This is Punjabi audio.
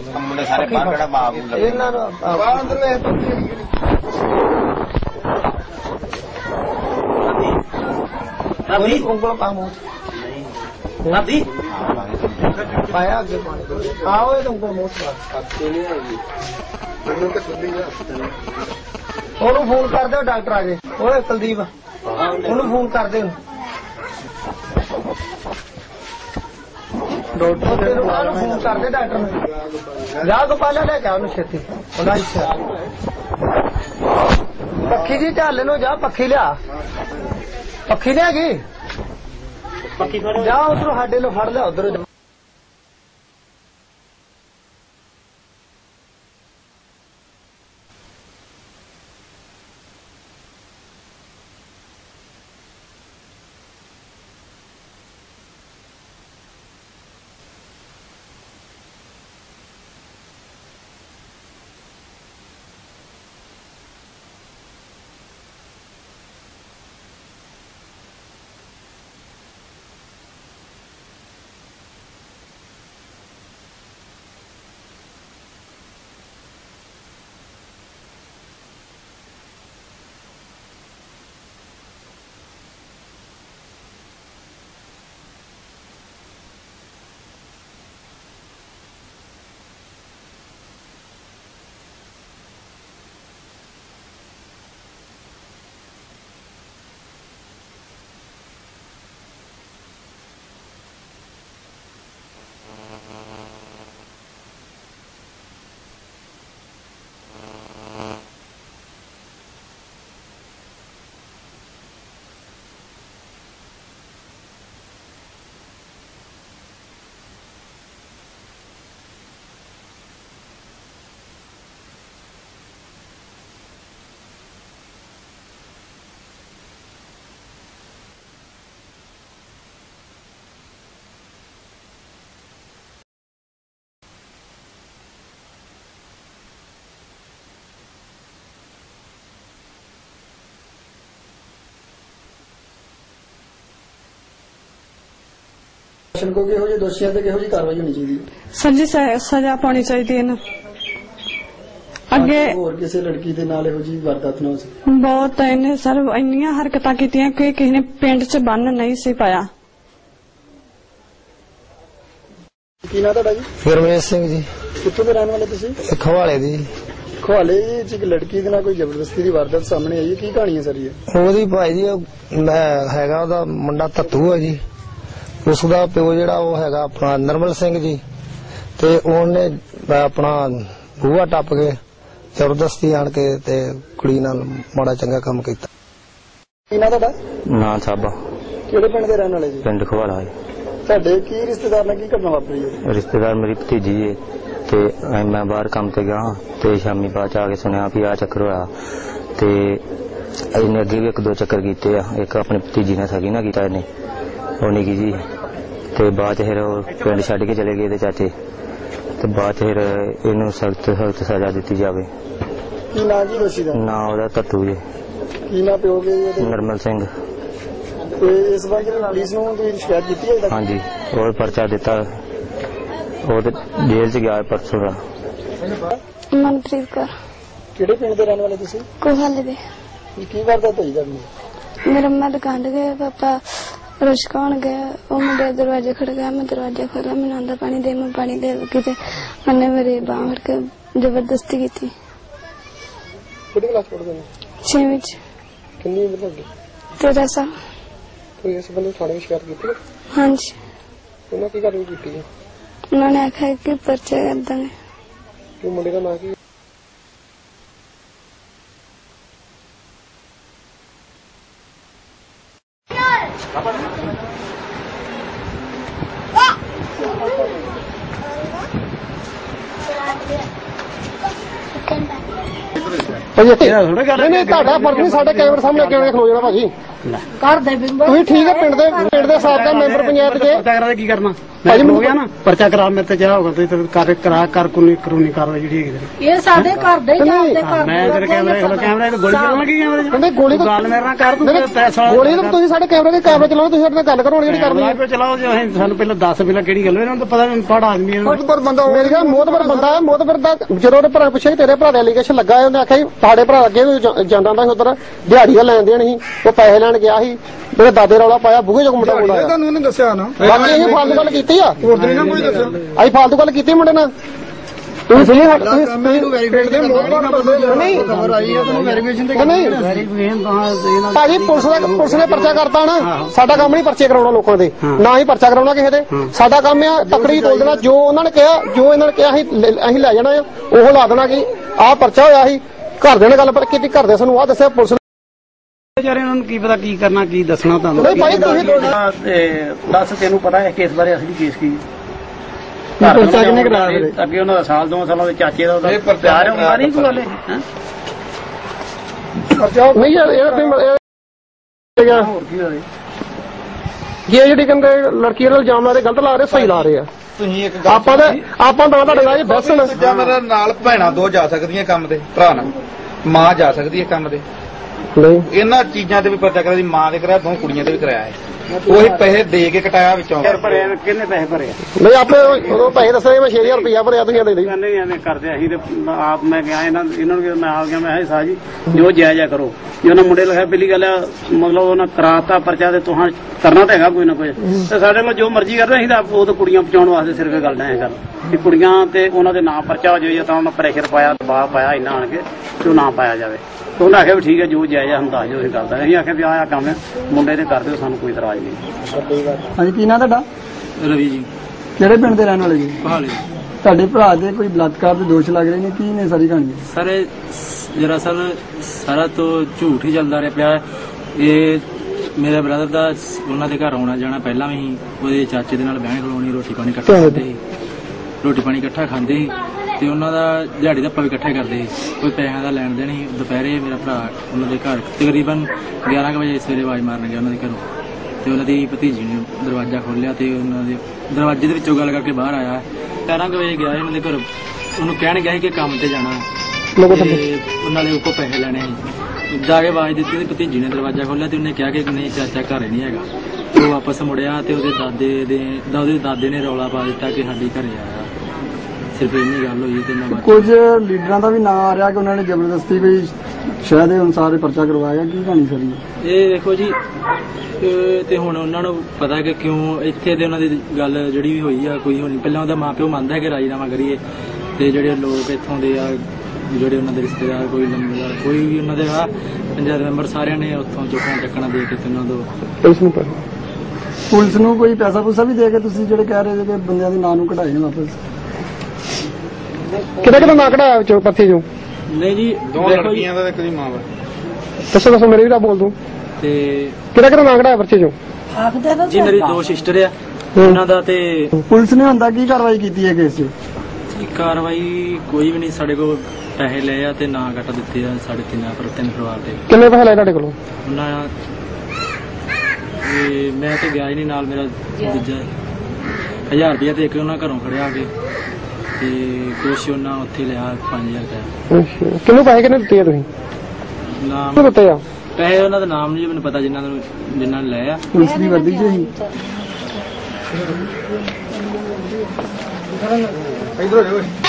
ਮੁੰਡੇ ਸਾਰੇ ਬਾਹਰ ਕਿਹੜਾ ਬਾਪ ਨੂੰ ਲੱਗੇ? ਇਹਨਾਂ ਨੂੰ ਬਾਹਰ ਅੰਦਰ ਰਾਬੀ ਉਂਗਲ ਪਾ ਮੂੰਹ ਰਾਬੀ ਪਾਇਆ ਅੱਗੇ ਪਾਣੀ ਆਓ ਇਹ ਤਾਂ ਉਂਗਲ ਮੂੰਹ ਚ ਪਾ। ਉਹਨੂੰ ਫੋਨ ਕਰ ਦਿਓ ਡਾਕਟਰ ਆ ਜੇ। ਓਏ ਕੁਲਦੀਪ ਉਹਨੂੰ ਫੋਨ ਕਰ ਦਿਓ ਡਾਕਟਰ ਤੈਨੂੰ ਉਹਨੂੰ ਫੋਨ ਕਰ ਦੇ ਡਾਕਟਰ ਨੂੰ। ਜਾ ਗੋਪਾਲਾ ਲੈ ਕੇ ਆ ਉਹਨੂੰ ਛੇਤੀ। ਉਹਦਾ ਇੱਛਾ ਪੱਖੀ ਜੀ ਢਾਲੇ ਨੂੰ ਜਾ ਪੱਖੀ ਲਿਆ। ਪੱਖੀ ਲਿਆ ਗਈ ਫੜੋ। ਜਾ ਉਧਰੋਂ ਸਾਡੇ ਨੂੰ ਫੜ ਲਿਆ ਉਧਰ ਪ੍ਰਸ਼ਾਸਨ ਕੋ ਕਿਹੋ ਜਿਹੇ ਦੋਸ਼ੀਆਂ ਤੇ ਕਿਹੋ ਜਿਹੀ ਕਾਰਵਾਈ ਹੋਣੀ ਚਾਹੀਦੀ? ਹੈ ਸਰ ਜੀ ਸ- ਸਜ਼ਾ ਪਾਉਣੀ ਚਾਹੀਦੀ ਹੈ ਨਾ। ਅੱਗੇ ਹੋਰ ਕਿਸੇ ਲੜਕੀ ਦੇ ਨਾਲ ਇਹੋ ਜਿਹੀ ਵਾਰਦਾਤ ਨਾ ਹੋ ਸਕੇ? ਬਹੁਤ ਇਹਨੇ ਸਰ ਇੰਨੀਆਂ ਹਰਕਤਾਂ ਕੀਤੀਆਂ ਕਿ ਕਿਸੇ ਨੇ ਪਿੰਡ 'ਚ ਬੰਨ ਨਹੀਂ ਸੀ ਪਾਇਆ। ਕੀ ਨਾਂ ਤੁਹਾਡਾ ਜੀ? ਗੁਰਮੇਸ਼ ਸਿੰਘ ਜੀ। ਕਿੱਥੋਂ ਦੇ ਰਹਿਣ ਵਾਲੇ ਤੁਸੀਂ? ਖਵਾਲੇ ਦੀ। ਖਵਾਲੇ ਜੀ ਇੱਕ ਲੜਕੀ ਦੇ ਨਾਲ ਕੋਈ ਜ਼ਬਰਦਸਤੀ ਦੀ ਵਾਰਦਾਤ ਸਾਹਮਣੇ ਆਈ ਹੈ। ਕੀ ਕਹਾਣੀ ਹੈ ਸਰ ਇਹ ਉਹਦੀ ਭਾਈ ਜੀ ਮੈਂ ਹੈਗਾ ਉਹਦਾ ਮੁੰਡਾ ਤੱਤੂ ਹੈ ਜੀ। ਉਸ ਦਾ ਪਿਓ ਜਿਹੜਾ ਉਹ ਹੈਗਾ ਆਪਣਾ ਨਰਮਲ ਸਿੰਘ ਜੀ ਤੇ ਉਹਨੇ ਆਪਣਾ ਬੂਹਾ ਟੱਪ ਕੇ ਜ਼ਬਰਦਸਤੀ ਆਣ ਕੇ ਤੇ ਕੁੜੀ ਨਾਲ ਮਾੜਾ ਚੰਗਾ ਕੰਮ ਕੀਤਾ। ਕੀ ਨਾਂ ਤੁਹਾਡਾ? ਨਾ ਸਾਬਾ। ਕਿਹੜੇ ਪਿੰਡ ਦੇ ਰਹਿਣ ਵਾਲੇ ਜੀ? ਪਿੰਡ ਖਵਾਲਾ ਹੈ ਤੁਹਾਡੇ ਕੀ ਰਿਸ਼ਤੇਦਾਰ ਨਾਲ ਕੀ ਘਟਨਾ ਵਾਪਰੀ ਹੈ? ਰਿਸ਼ਤੇਦਾਰ ਮੇਰੀ ਭਤੀਜੀ ਹੈ ਤੇ ਮੈਂ ਬਾਹਰ ਕੰਮ ਤੇ ਗਿਆ ਤੇ ਸ਼ਾਮੀ ਬਾਅਦ ਚ ਆ ਕੇ ਸੁਣਿਆ ਵੀ ਆ ਚੱਕਰ ਹੋਇਆ। ਤੇ ਇਹਨੇ ਅੱਗੇ ਵੀ ਇੱਕ ਦੋ ਚੱਕਰ ਕੀਤੇ ਆ ਇੱਕ ਆਪਣੀ ਭਤੀਜੀ ਨਾਲ ਸਗੀ ਨਾ ਕੀਤਾ ਇਹਨੇ। ਉਹ ਨਿੱਕੀ ਜੀ? ਤੇ ਬਾਅਦ ਚ ਫਿਰ ਉਹ ਪਿੰਡ ਛੱਡ ਕੇ ਚਲੇ ਗਏ ਤੇ ਚਾਚੇ। ਤੇ ਬਾਅਦ ਚ ਫਿਰ ਇਹਨੂੰ ਸਖਤ ਸਖਤ ਸਜ਼ਾ ਦਿੱਤੀ ਜਾਵੇ। ਕੀ ਨਾਂ ਕੀ ਦੋਸ਼ੀ ਦਾ? ਨਾ ਉਹਦਾ ਤੱਤੂ ਜੀ। ਕੀ ਨਾਂ? ਨਰਮਲ ਸਿੰਘ। ਤੇ ਇਸ ਵਾਰ ਜਿਹੜੀ ਪੁਲਿਸ ਨੂੰ ਤੁਸੀਂ ਸ਼ਿਕਾਇਤ ਕੀਤੀ ਹੈ ਇਹਦਾ ਹਾਂਜੀ ਉਹ ਪਰਚਾ ਦਿੱਤਾ। ਉਹ ਤੇ ਜੇਲ੍ਹ ਚ ਗਿਆ ਪਰਸੋਂ ਦਾ। ਮਨਪ੍ਰੀਤ ਕੌਰ। ਕਿਹੜੇ ਪਿੰਡ ਦੇ ਰਹਿਣ ਵਾਲੇ ਤੁਸੀਂ? ਕੋਹਾਲੇ ਦੇ। ਕੀ- ਕੀ ਵਾਰਦਾਤ ਹੋਈ ਤੁਹਾਡੀ ਮੇਰਾ ਮੈਂ ਦੁਕਾਨ ਤੇ ਗਿਆ ਪਾਪਾ ਰੁਸ਼ਕਾਉਣ ਗਿਆ ਉਹ ਮੁੰਡੇ ਦਰਵਾਜ਼ਾ ਖੜ ਗਿਆ ਮੈਂ ਦਰਵਾਜ਼ਾ ਖੋਲ੍ਹਿਆ ਮੈਨੂੰ ਆਂਦਾ ਪਾਣੀ ਦੇ ਮੈਂ ਪਾਣੀ ਦੇ ਕਿਤੇ ਉਹਨੇ ਮੇਰੇ ਬਾਂਹ ਫੜ ਕੇ ਜ਼ਬਰਦਸਤੀ ਕੀਤੀ। ਕਿਹੜੀ ਕਲਾਸ ਪੜ੍ਹਦੇ ਨੇ? ਛੇਵੀਂ ਵਿੱਚ ਕਿੰਨੀ ਉਮਰ ਤੁਹਾਡੀ? ਤੇਰਾ ਸਾਲ। ਕੋਈ ਇਸ ਬੰਦੇ ਥਾਣੇ ਵਿੱਚ ਸ਼ਿਕਾਇਤ ਕੀਤੀ ਹੈ? ਹਾਂਜੀ। ਉਹਨਾਂ ਕੀ ਕਾਰਵਾਈ ਕੀਤੀ ਹੈ? ਉਹਨਾਂ ਨੇ ਆਖਿਆ ਕਿ ਪਰਚਾ ਕਰ ਦਾਂਗੇ ਕਿ ਮੁੰਡੇ ਦਾ ਨਾਂ ਕੀ ਹੈ? ਭਾਜੀ ਨਹੀਂ ਨਹੀਂ ਤੁਹਾਡਾ ਨਹੀਂ ਸਾਡੇ ਕੈਮਰੇ ਸਾਹਮਣੇ ਕਿਵੇਂ ਖਲੋ ਜਾਣਾ ਭਾਜੀ? ਕਰ ਦੇ ਤੁਸੀਂ ਠੀਕ ਹੈ ਪਿੰਡ ਦੇ ਪਿੰਡ ਦੇ ਸਾਬਕਾ ਮੈਂਬਰ ਪੰਚਾਇਤ ਦੇ। ਕੀ ਕਰਨਾ? ਭਾਜੀ ਹੋ ਗਿਆ ਨਾ? ਪਰਚਾ ਕਰਾ ਮੇਰੇ ਤੇ ਜਾ ਹੋਗਾ ਤੇ ਕਰ ਕਰਾ ਕਰ ਕੋਈ ਕਾਨੂੰਨੀ ਕਾਰਵਾਈ ਜਿਹੜੀ ਹੈਗੀ ਇਹ ਸਾਡੇ ਘਰ ਦੇ ਹੀ ਆਪਦੇ ਘਰ ਮੈਂ ਤੇਰੇ ਕੈਮਰੇ ਖੋਲ ਕੈਮਰੇ ਤੇ ਗੋਲੀ ਚੱਲਣ ਲੱਗੀ ਕੈਮਰੇ 'ਚ? ਕਹਿੰਦੇ ਗੋਲੀ ਤਾਂ- ਗੱਲ ਮੇਰੇ ਨਾਲ ਕਰ ਤੂੰ ਪੈਸਾ ਗੋਲੀ ਤਾਂ ਤੁਸੀਂ ਸਾਡੇ ਕੈਮਰੇ ਦੇ ਕੈਮਰੇ ਚਲਾਓ ਤੁਸੀਂ ਸਾਡੇ ਨਾਲ ਗੱਲ ਕਰੋ ਜਿਹੜੀ ਕਰਨੀ ਹੈ। ਆਪੇ ਚਲਾਓ ਜੇ ਅਸੀਂ ਸਾਨੂੰ ਪਹਿਲਾਂ ਦੱਸ ਪਹਿਲਾਂ ਕਿਹੜੀ ਗੱਲ ਹੋਈ ਇਹਨਾਂ ਨੂੰ ਤਾਂ ਪਤਾ ਨਹੀਂ ਪੜ ਆਦਮੀ ਇਹਨਾਂ ਨੂੰ ਪਰ ਬੰਦਾ ਮੇਰੇ ਕੋਲ ਮੋਤਬਰ ਬੰਦਾ ਹੈ ਮੋਤਬਰ ਦਾ ਜਦੋਂ ਉਹਦੇ ਭਰਾ ਪੁੱਛਿਆ ਕਿ ਤੇਰੇ ਭਰਾ ਦੇ ਐਲੀਗੇਸ਼ਨ ਲੱਗਾ ਹੈ ਉਹਨੇ ਆਖਿਆ ਜੀ ਤੁਹਾਡੇ ਭਰਾ ਅੱਗੇ ਵੀ ਜਾਂ- ਜਾਂਦਾ ਹੁੰਦਾ ਸੀ ਉਧਰ ਦਿਹਾੜੀਆਂ ਲੈਣ ਦੇਣ ਸੀ ਉਹ ਪੈਸੇ ਲੈਣ ਗਿਆ ਸੀ ਮੇਰੇ ਦਾਦੇ ਰੌਲਾ ਪਾਇਆ ਬੂਹੇ ਜੋ ਮੁੰਡਾ ਮੁੰਡਾ ਆਇਆ। ਤੁਹਾਨੂੰ ਉਹਨੇ ਦੱਸਿਆ ਨਾ। ਬਾਕੀ ਅਸੀਂ ਫਾਲਤੂ ਗੱਲ ਕੀਤੀ ਆ। ਹੋਰ ਨਹੀਂ ਨਾ ਕੋਈ ਦੱਸਿਆ ਅਸੀਂ ਫਾਲਤੂ ਗੱਲ ਕੀਤੀ ਮੁੰਡੇ ਨਾਲ। ਤੁਸੀਂ ਸੁਣੀ ਹਟ ਤੁਸੀਂ ਮੈਨੂੰ ਵੈਰੀਫਾਈਡ ਦੇ ਮੋਹਰ ਨਹੀਂ ਖਬਰ ਆਈ ਹੈ ਤੁਹਾਨੂੰ ਵੈਰੀਫਿਕੇਸ਼ਨ ਤੇ ਨਹੀਂ ਵੈਰੀਫਿਕੇਸ਼ਨ ਤਾਂ ਭਾਜੀ ਪੁਲਿਸ ਦਾ ਪੁਲਿਸ ਨੇ ਪਰਚਾ ਕਰਤਾ ਨਾ। ਸਾਡਾ ਕੰਮ ਨਹੀਂ ਪਰਚੇ ਕਰਾਉਣਾ ਲੋਕਾਂ ਦੇ। ਨਾ ਹੀ ਪਰਚਾ ਕਰਾਉਣਾ ਕਿਸੇ ਦੇ। ਸਾਡਾ ਕੰਮ ਆ ਤਕੜੀ ਤੋਲ ਦੇਣਾ ਜੋ ਉਹਨਾਂ ਨੇ ਕਿਹਾ ਜੋ ਇਹਨਾਂ ਨੇ ਕਿਹਾ ਅਸੀਂ ਲੈ- ਅਸੀਂ ਲੈ ਜਾਣਾ ਆ। ਉਹ ਲਾ ਦੇਣਾ ਕਿ ਆਹ ਪਰਚਾ ਹੋਇਆ ਸੀ। ਘਰਦਿਆਂ ਨੇ ਗੱਲ ਪਰ ਕੀਤੀ ਘਰਦੇ ਸਾਨੂੰ ਆਹ ਦੱਸਿਆ ਪੁਲਿਸ ਨੇ ਵਿਚਾਰੇ ਉਹਨਾਂ ਨੂੰ ਕੀ ਪਤਾ ਕੀ ਕਰਨਾ ਕੀ ਦੱਸਣਾ ਤੁਹਾਨੂੰ? ਨਹੀਂ ਭਾਈ ਤੁਸੀਂ ਦੱਸ ਤੈਨੂੰ ਪਤਾ ਹੈ ਕੇਸ ਬਾਰੇ ਅਸਲੀ ਕੇਸ ਕੀ? ਪਰਚਾ ਕਿੰਨੇ ਕਰਾਇਆ ਫਿਰ ਅੱਗੇ ਉਹਨਾਂ ਦਾ ਸਾਲ ਦੋ ਸਾਲਾਂ ਦੇ ਚਾਚੇ ਦਾ ਉਹਦਾ ਪਿਆਰ ਹੁੰਦਾ ਨਹੀਂ ਕੋਈ ਗੱਲ ਹੈ? ਨਹੀਂ ਯਾਰ ਇਹ ਤੇ ਇਹ ਗਿਆ ਹੋਰ ਕੀ ਹੋਵੇ ਇਹ ਜਿਹੜੀ ਕਹਿੰਦੇ ਲੜਕੀਆਂ ਨਾਲ ਇਲਜ਼ਾਮ ਲਾ ਰਹੇ ਗਲਤ ਲਾ ਰਹੇ ਸਹੀ ਲਾ ਰਹੇ ਆ। ਤੁਸੀਂ ਇੱਕ ਗੱਲ ਆਪਾਂ ਤਾਂ ਆਪਾਂ ਤਾਂ ਤੁਹਾਡੇ ਨਾਲ ਇਹ ਬੈਸਣ ਜਾਂ ਮੇਰੇ ਨਾਲ ਭੈਣਾਂ ਦੋ ਜਾ ਸਕਦੀਆਂ ਕੰਮ ਤੇ ਭਰਾ ਨਾਲ ਮਾਂ ਜਾ ਸਕਦੀ ਹੈ ਕੰਮ ਤੇ। ਨਹੀਂ। ਇਹਨਾਂ ਚੀਜ਼ਾਂ ਤੇ ਵੀ ਪਰਚਾ ਕਰਿਆ ਦੀ ਮਾਂ ਦੇ ਕਰਾਇਆ ਦੋ ਕੁੜੀਆਂ ਤੇ ਵੀ ਕਰਾਇਆ ਹੈ ਉਹੀ ਪੈਸੇ ਦੇ ਕੇ ਕਟਾਇਆ ਵਿੱਚੋਂ। ਭਰੇ ਕਿੰਨੇ ਪੈਸੇ ਭਰੇ ਨਹੀਂ ਆਪੇ ਉਦੋਂ ਪੈਸੇ ਦੱਸਣੇ ਮੈਂ 6000 ਰੁਪਇਆ ਭਰਿਆ ਤੁਸੀਂ ਦੇ ਦੇ ਨਹੀਂ ਐਵੇਂ ਕਰਦੇ ਅਸੀਂ ਤੇ ਆਪ ਮੈਂ ਗਿਆ ਇਹਨਾਂ ਇਹਨਾਂ ਨੂੰ ਕਿਹਾ, ਮੈਂ ਆ ਗਿਆ ਮੈਂ ਹੈ ਸਾਹ ਜੀ ਜੋ ਜਾਇਜ਼ਾ ਕਰੋ। ਜੇ ਉਹਨਾਂ ਮੁੰਡੇ ਲਿਖਿਆ ਪਹਿਲੀ ਗੱਲ ਆ, ਮਤਲਬ ਉਹਨਾਂ ਕਰਾਤਾ ਪਰਚਾ ਤੇ ਤੁਹਾਂ ਕਰਨਾ ਤਾਂ ਹੈਗਾ ਕੋਈ ਨਾ ਕੋਈ। ਤੇ ਸਾਡੇ ਨਾਲ ਜੋ ਮਰਜ਼ੀ ਕਰਦੇ ਅਸੀਂ ਤਾਂ ਉਹ ਤਾਂ ਕੁੜੀਆਂ ਪਹੁੰਚਾਉਣ ਵਾਸਤੇ ਸਿਰਫ ਇਹ ਗੱਲ ਨਹੀਂ ਗੱਲ ਕਿ ਕੁੜੀਆਂ ਤੇ ਉਹਨਾਂ ਦੇ ਨਾਂ ਪਰਚਾ ਹੋ ਜਾਵੇ ਜਾਂ ਤਾਂ ਉਹਨਾਂ ਪ੍ਰੈਸ਼ਰ ਪਾਇਆ ਦਬਾਅ ਪਾਇਆ ਇੰਨਾ ਆਣ ਕੇ ਕਿ ਉਹ ਨਾ ਪਾਇਆ ਜਾਵੇ। ਤੇ ਉਹਨਾਂ ਆਖਿਆ ਵੀ ਠੀਕ ਹੈ ਜੋ ਜਾਇਜ਼ਾ ਦੱਸ ਦਿਓ ਅਸੀਂ ਕਰਦਾ। ਅਸੀਂ ਆਖਿਆ ਵੀ ਆਹ ਆਹ ਕੰਮ ਹੈ ਮੁੰਡੇ ਦੇ ਕਰ ਦਿਓ ਸਾਨੂੰ ਕੋਈ ਇਤਰਾਜ਼ ਹਾਂਜੀ ਕੀ ਨਾਂ ਤੁਹਾਡਾ? ਰਵੀ ਜੀ। ਕਿਹੜੇ ਪਿੰਡ ਦੇ ਰਹਿਣ ਵਾਲੇ ਜੀ? ਬਹਾਲੀ ਤੁਹਾਡੇ ਭਰਾ ਦੇ ਕੋਈ ਬਲਾਤਕਾਰ ਦੇ ਦੋਸ਼ ਲੱਗ ਰਹੇ ਨੇ? ਕੀ ਨੇ ਸਾਰੀ ਕਹਾਣੀ? ਸਰ ਇਹ ਦਰਅਸਲ ਸਾਰਾ ਤੋਂ ਝੂਠ ਹੀ ਚੱਲਦਾ ਰਿਹਾ ਪਿਆ। ਇਹ ਮੇਰੇ ਬ੍ਰਦਰ ਦਾ ਉਹਨਾਂ ਦੇ ਘਰ ਆਉਣਾ ਜਾਣਾ ਪਹਿਲਾਂ ਵੀ ਉਹਦੇ ਚਾਚੇ ਦੇ ਨਾਲ ਬਹਿਣ ਖਲੋਣੀ ਰੋਟੀ ਪਾਣੀ ਇਕੱਠਾ ਖਾਂਦੇ ਸੀ। ਰੋਟੀ ਪਾਣੀ ਇਕੱਠਾ ਖਾਂਦੇ ਸੀ ਤੇ ਉਹਨਾਂ ਦਾ ਦਿਹਾੜੀ ਦਾ ਵੀ ਇਕੱਠਾ ਕਰਦੇ ਸੀ। ਕੋਈ ਪੈਸਿਆਂ ਦਾ ਲੈਣ ਦੇਣ ਸੀ ਦੁਪਹਿਰੇ ਮੇਰਾ ਭਰਾ ਉਹਨਾਂ ਦੇ ਘਰ ਤਕਰੀਬਨ 11 ਕੁ ਵਜੇ ਸਵੇਰੇ ਆਵਾਜ਼ ਮਾਰਨ ਗਿਆ ਉਹਨਾਂ ਦੇ ਘਰੋਂ। ਤੇ ਉਹਨਾਂ ਦੀ ਭਤੀਜੀ ਨੇ ਦਰਵਾਜ਼ਾ ਖੋਲ੍ਹਿਆ ਤੇ ਉਹਨਾਂ ਦੇ ਦਰਵਾਜ਼ੇ ਦੇ ਵਿੱਚੋਂ ਗੱਲ ਕਰਕੇ ਬਾਹਰ ਆਇਆ। 11 ਕੁ ਵਜੇ ਗਿਆ ਸੀ ਉਹਨਾਂ ਦੇ ਘਰ। ਉਹਨੂੰ ਕਹਿਣ ਗਿਆ ਸੀ ਕਿ ਕੰਮ ਤੇ ਜਾਣਾ। ਤੇ ਉਹਨਾਂ ਨੇ ਉੱਪਰ ਪੈਸੇ ਲੈਣੇ ਸੀ। ਜਾ ਕੇ ਆਵਾਜ਼ ਦਿੱਤੀ ਤੇ ਭਤੀਜੀ ਨੇ ਦਰਵਾਜ਼ਾ ਖੋਲ੍ਹਿਆ ਤੇ ਉਹਨੇ ਕਿਹਾ ਕਿ ਨਹੀਂ ਚਾਚਾ ਘਰ ਨਹੀਂ ਹੈਗਾ। ਤੇ ਉਹ ਵਾਪਸ ਮੁੜਿਆ ਤੇ ਉਹਦੇ ਦਾਦੇ ਦੇ ਦਾ ਉਹਦੇ ਦਾਦੇ ਨੇ ਰੌਲਾ ਪਾ ਦਿੱਤਾ ਕਿ ਸਾਡੀ ਘਰੇ ਆਇਆ ਸਿਰਫ ਇੰਨੀ ਗੱਲ ਹੋਈ ਤੇ 'ਚ- ਕੁਝ ਲੀਡਰਾਂ ਦਾ ਵੀ ਨਾਂ ਆ ਰਿਹਾ ਕਿ ਉਹਨਾਂ ਨੇ ਜ਼ਬਰਦਸਤੀ ਕੋਈ ਸ਼ਾਇਦ ਦੇ ਅਨੁਸਾਰ ਇਹ ਪਰਚਾ ਕਰਵਾਇਆ ਕੀ ਕਹਾਣੀ ਸਾਰੀ ਇਹ ਦੇਖੋ ਜੀ ਇਹ ਤੇ ਹੁਣ ਉਹਨਾਂ ਨੂੰ ਪਤਾ ਕਿ ਕਿਉਂ ਇੱਥੇ ਦੇ ਉਹਨਾਂ ਦੀ ਗੱਲ ਜਿਹੜੀ ਵੀ ਹੋਈ ਆ ਕੋਈ ਹੋਣੀ। ਪਹਿਲਾਂ ਉਹਦਾ ਮਾਪਿਓ ਮੰਨਦਾ ਹੈ ਕਿ ਰਾਜੀਨਾਮਾ ਕਰੀਏ ਤੇ ਜਿਹੜੇ ਲੋਕ ਇੱਥੋਂ ਦੇ ਆ ਜਿਹੜੇ ਉਹਨਾਂ ਦੇ ਰਿਸ਼ਤੇਦਾਰ ਕੋਈ ਲੰਬੇਦਾਰ ਕੋਈ ਵੀ ਉਹਨਾਂ ਦੇ ਆ ਪੰਚਾਇਤ ਮੈਂਬਰ ਸਾਰਿਆਂ ਨੇ ਉੱਥੋਂ ਚੁੱਕਣਾ ਚੱਕਣਾ ਦੇ ਕੇ ਤੇ ਉਹਨਾਂ ਤੋਂ। ਇਸ ਨੂੰ ਪਰ ਪੁਲਿਸ ਨੂੰ ਕੋਈ ਪੈਸਾ ਪੂਸਾ ਵੀ ਦੇ ਕੇ ਤੁਸੀਂ ਜਿਹੜੇ ਕਹਿ ਰਹੇ ਸੀ ਕਿ ਬੰਦਿਆਂ ਦੇ ਨਾਂ ਨੂੰ ਕਢਾਏ ਨੇ ਵਾਪਸ? ਕਿਹੜਾ ਕਿਹੜਾ ਨਾ ਕਢਾਇਆ ਵਿੱਚੋਂ ਪਰਚੇ ਚੋਂ? ਨਹੀਂ ਜੀ ਦੋ ਦੇਖੋ ਜੀ, ਲੜਕੀਆਂ ਦਾ ਤੇ ਇੱਕ ਦੀ ਮਾਂ ਦਾ। ਦੱਸੋ ਦੱਸੋ ਮੇਰੇ ਵੀਰਾ ਬੋਲ ਦੂੰ। ਤੇ ਕਿਹੜਾ ਕਿਹੜਾ ਨਾ ਕਢਾਇਆ ਪਰਚੇ ਚੋਂ? ਆਖਦੇ ਨਾ ਜੀ ਮੇਰੀ ਦੋ ਸਿਸਟਰ ਆ। ਉਹਨਾਂ ਦਾ ਤੇ ਪੁਲਿਸ ਨੇ ਹੁੰਦਾ ਕੀ ਕਾਰਵਾਈ ਕੀਤੀ ਹੈ ਕੇਸ 'ਚ? ਜੀ ਕਾਰਵਾਈ ਕੋਈ ਵੀ ਨਹੀਂ ਸਾਡੇ ਕੋਲ ਪੈਸੇ ਲਏ ਆ ਤੇ ਨਾਂ ਕੱਟ ਦਿੱਤੇ ਆ ਸਾਡੇ ਤਿੰਨਾਂ ਪਰ ਤਿੰਨ ਪਰਿਵਾਰ ਦੇ। ਕਿੰਨੇ ਪੈਸੇ ਲਏ ਤੁਹਾਡੇ ਕੋਲੋਂ? ਉਹਨਾਂ ਇਹ ਮੈਂ ਤੇ ਗਿਆ ਹੀ ਨਹੀਂ ਨਾਲ ਮੇਰਾ ਦੂਜਾ। 1000 ਰੁਪਇਆ ਤੇ ਇੱਕ ਉਹਨਾਂ ਘਰੋਂ ਖੜਿਆ ਆ ਕੇ। ਤੇ ਕੁਛ ਉਹਨਾਂ ਉੱਥੇ ਲਿਆ 5000 ਰੁਪਇਆ। ਅੱਛਾ। ਕਿੰਨੂੰ ਪੈਸੇ ਕਿੰਨੇ ਦਿੱਤੇ ਆ ਤੁਸੀਂ? ਨਾਮ ਕਿੰਨੂੰ ਦਿੱਤੇ ਆ? ਪੈਸੇ ਉਹਨਾਂ ਦਾ ਨਾਮ ਨਹੀਂ ਮੈਨੂੰ ਪਤਾ ਜਿਨ੍ਹਾਂ ਨੂੰ ਜਿਨ੍ਹਾਂ ਨੇ ਲਏ ਆ। ਪੁਲਿਸ ਦੀ ਵਰਦੀ ਹੀ ਇਧਰ ਹੋ ਜਾਓ।